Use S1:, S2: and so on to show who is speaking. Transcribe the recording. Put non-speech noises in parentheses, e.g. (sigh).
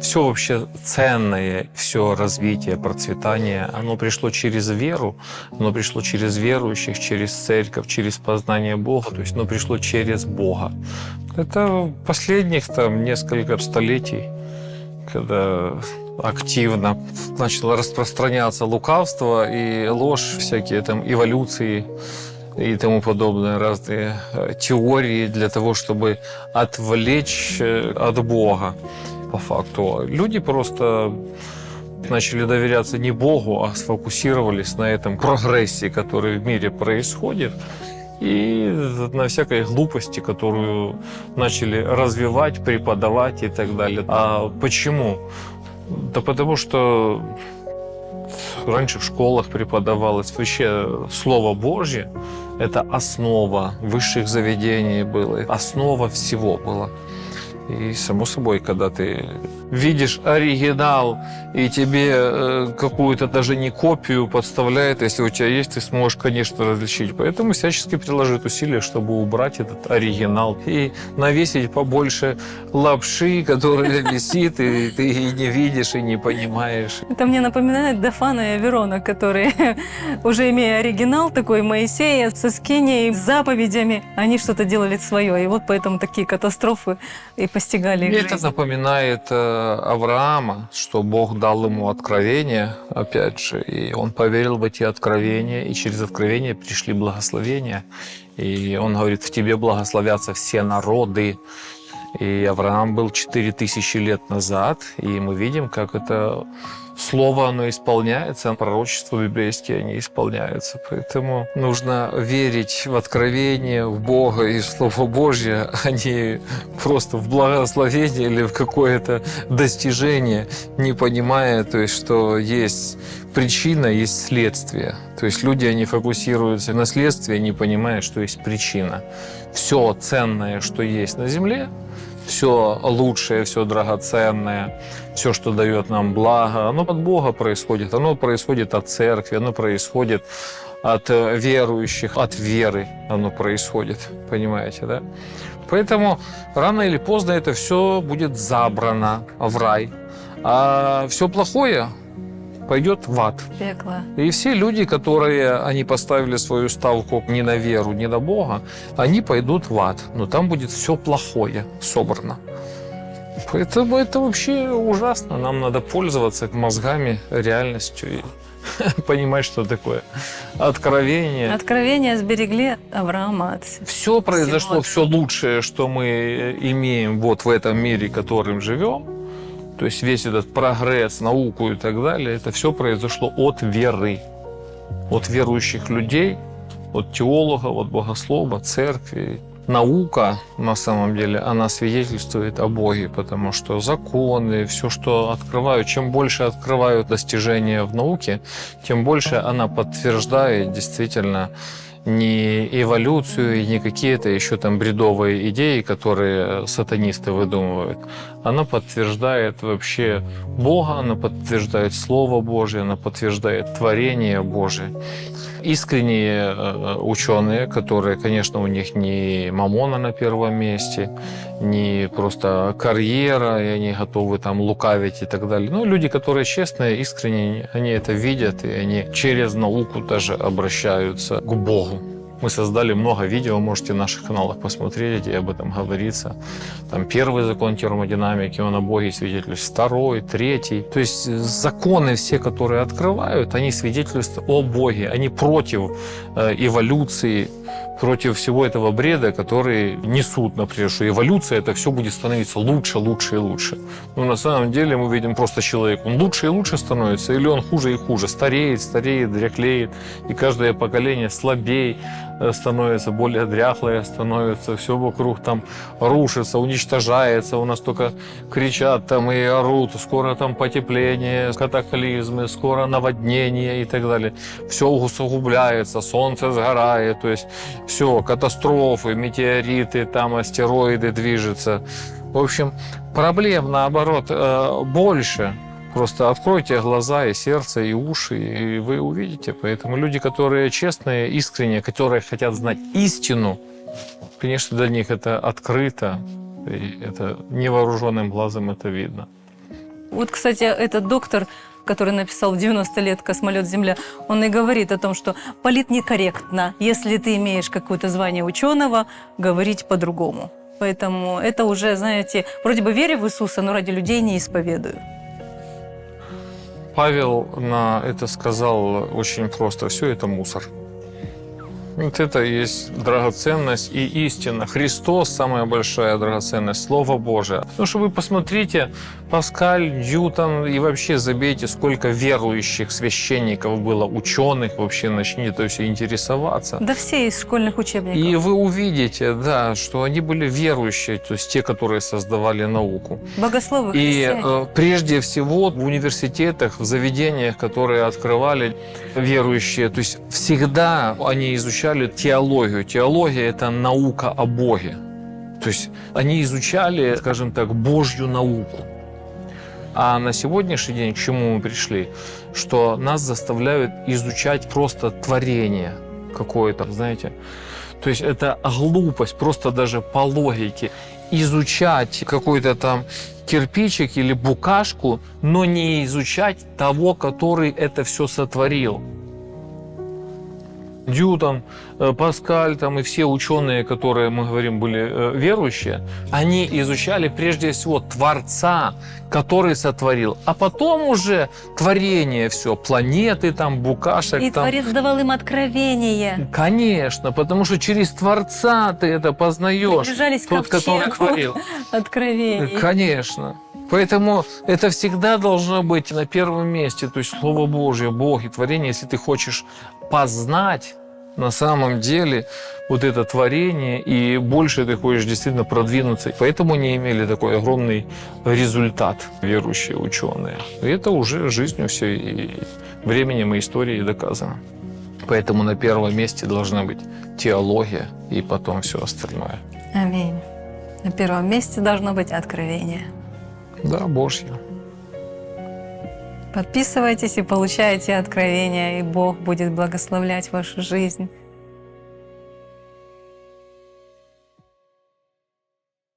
S1: все вообще ценное, все развитие, процветание, оно пришло через веру, оно пришло через верующих, через церковь, через познание Бога, то есть оно пришло через Бога. Это последних там несколько столетий, когда активно начало распространяться лукавство и ложь, всякие там эволюции и тому подобное, разные э, теории для того, чтобы отвлечь э, от Бога по факту. Люди просто начали доверяться не Богу, а сфокусировались на этом прогрессе, который в мире происходит, и на всякой глупости, которую начали развивать, преподавать и так далее. А почему? Да потому что раньше в школах преподавалось вообще Слово Божье. Это основа высших заведений было, основа всего была. И, само собой, когда ты видишь оригинал, и тебе э, какую-то даже не копию подставляет, если у тебя есть, ты сможешь, конечно, различить. Поэтому всячески приложит усилия, чтобы убрать этот оригинал и навесить побольше лапши, (laughs) которая висит, и ты и не видишь, и не понимаешь.
S2: Это мне напоминает Дафана и Аверона, которые, (laughs) уже имея оригинал такой Моисея со скинией, с заповедями, они что-то делали свое. И вот поэтому такие катастрофы и постигали их
S1: это
S2: жизнь.
S1: напоминает э, Авраама, что Бог дал ему откровение, опять же, и он поверил в эти откровения, и через откровения пришли благословения. И он говорит, в тебе благословятся все народы. И Авраам был 4000 лет назад, и мы видим, как это слово, оно исполняется, пророчества библейские, они исполняются. Поэтому нужно верить в откровение, в Бога и в Слово Божье, а не просто в благословение или в какое-то достижение, не понимая, то есть, что есть причина, есть следствие. То есть люди, они фокусируются на следствии, не понимая, что есть причина. Все ценное, что есть на земле, все лучшее, все драгоценное, все, что дает нам благо, оно от Бога происходит, оно происходит от церкви, оно происходит от э, верующих, от веры оно происходит, понимаете, да? Поэтому рано или поздно это все будет забрано в рай, а все плохое пойдет в ад.
S2: Пекло.
S1: И все люди, которые они поставили свою ставку не на веру, не на Бога, они пойдут в ад. Но там будет все плохое собрано. Поэтому это вообще ужасно. Нам надо пользоваться мозгами, реальностью и (laughs) понимать, что такое откровение.
S2: Откровения сберегли Авраама от
S1: Все произошло,
S2: Всего.
S1: все лучшее, что мы имеем вот в этом мире, которым живем, то есть весь этот прогресс, науку и так далее, это все произошло от веры, от верующих людей, от теологов, от богослова, церкви. Наука, на самом деле, она свидетельствует о Боге, потому что законы, все, что открывают, чем больше открывают достижения в науке, тем больше она подтверждает действительно не эволюцию и не какие-то еще там бредовые идеи, которые сатанисты выдумывают. Она подтверждает вообще Бога, она подтверждает Слово Божие, она подтверждает творение Божие. Искренние э, ученые, которые, конечно, у них не мамона на первом месте, не просто карьера, и они готовы там лукавить и так далее. Но люди, которые честные, искренние, они это видят, и они через науку даже обращаются к Богу. Мы создали много видео, можете в наших каналах посмотреть, где об этом говорится. Там первый закон термодинамики, он о Боге свидетельствует, второй, третий. То есть законы все, которые открывают, они свидетельствуют о Боге, они против э, эволюции, против всего этого бреда, который несут, например, что эволюция, это все будет становиться лучше, лучше и лучше. Но на самом деле мы видим просто человек, он лучше и лучше становится, или он хуже и хуже, стареет, стареет, дряхлеет, и каждое поколение слабее э, становится, более дряхлое становится, все вокруг там рушится, уничтожается, у нас только кричат там и орут, скоро там потепление, катаклизмы, скоро наводнение и так далее. Все усугубляется, солнце сгорает, то есть все, катастрофы, метеориты, там астероиды движутся. В общем, проблем, наоборот, э, больше. Просто откройте глаза и сердце, и уши, и вы увидите. Поэтому люди, которые честные, искренние, которые хотят знать истину, конечно, для них это открыто, и это невооруженным глазом это видно.
S2: Вот, кстати, этот доктор, который написал в 90 лет «Космолет Земля», он и говорит о том, что политнекорректно, если ты имеешь какое-то звание ученого, говорить по-другому. Поэтому это уже, знаете, вроде бы верю в Иисуса, но ради людей не исповедую.
S1: Павел на это сказал очень просто. Все это мусор. Вот это и есть драгоценность и истина. Христос – самая большая драгоценность, Слово Божие. Ну что вы посмотрите, Паскаль, Ньютон и вообще забейте, сколько верующих священников было, ученых вообще начните все интересоваться.
S2: Да все из школьных учебников.
S1: И вы увидите, да, что они были верующие, то есть те, которые создавали науку.
S2: Богословы
S1: И э, прежде всего в университетах, в заведениях, которые открывали верующие, то есть всегда они изучали теологию. Теология – это наука о Боге. То есть они изучали, скажем так, Божью науку. А на сегодняшний день к чему мы пришли? Что нас заставляют изучать просто творение какое-то, знаете. То есть это глупость, просто даже по логике. Изучать какой-то там кирпичик или букашку, но не изучать того, который это все сотворил. Ньютон, э, Паскаль там и все ученые, которые, мы говорим, были э, верующие, они изучали прежде всего Творца, который сотворил, а потом уже творение все, планеты там, букашек
S2: И
S1: там.
S2: Творец давал им откровение.
S1: Конечно, потому что через Творца ты это познаешь.
S2: Приближались к
S1: Тот, который
S2: ковчегу
S1: творил. (laughs)
S2: откровений.
S1: Конечно. Поэтому это всегда должно быть на первом месте, то есть Слово Божье, Бог и творение, если ты хочешь познать на самом деле вот это творение, и больше ты хочешь действительно продвинуться. Поэтому они имели такой огромный результат, верующие ученые. И это уже жизнью все и временем и историей доказано. Поэтому на первом месте должна быть теология и потом все остальное.
S2: Аминь. На первом месте должно быть откровение.
S1: Да, Божье.
S2: Подписывайтесь и получайте откровение, и Бог будет благословлять вашу жизнь.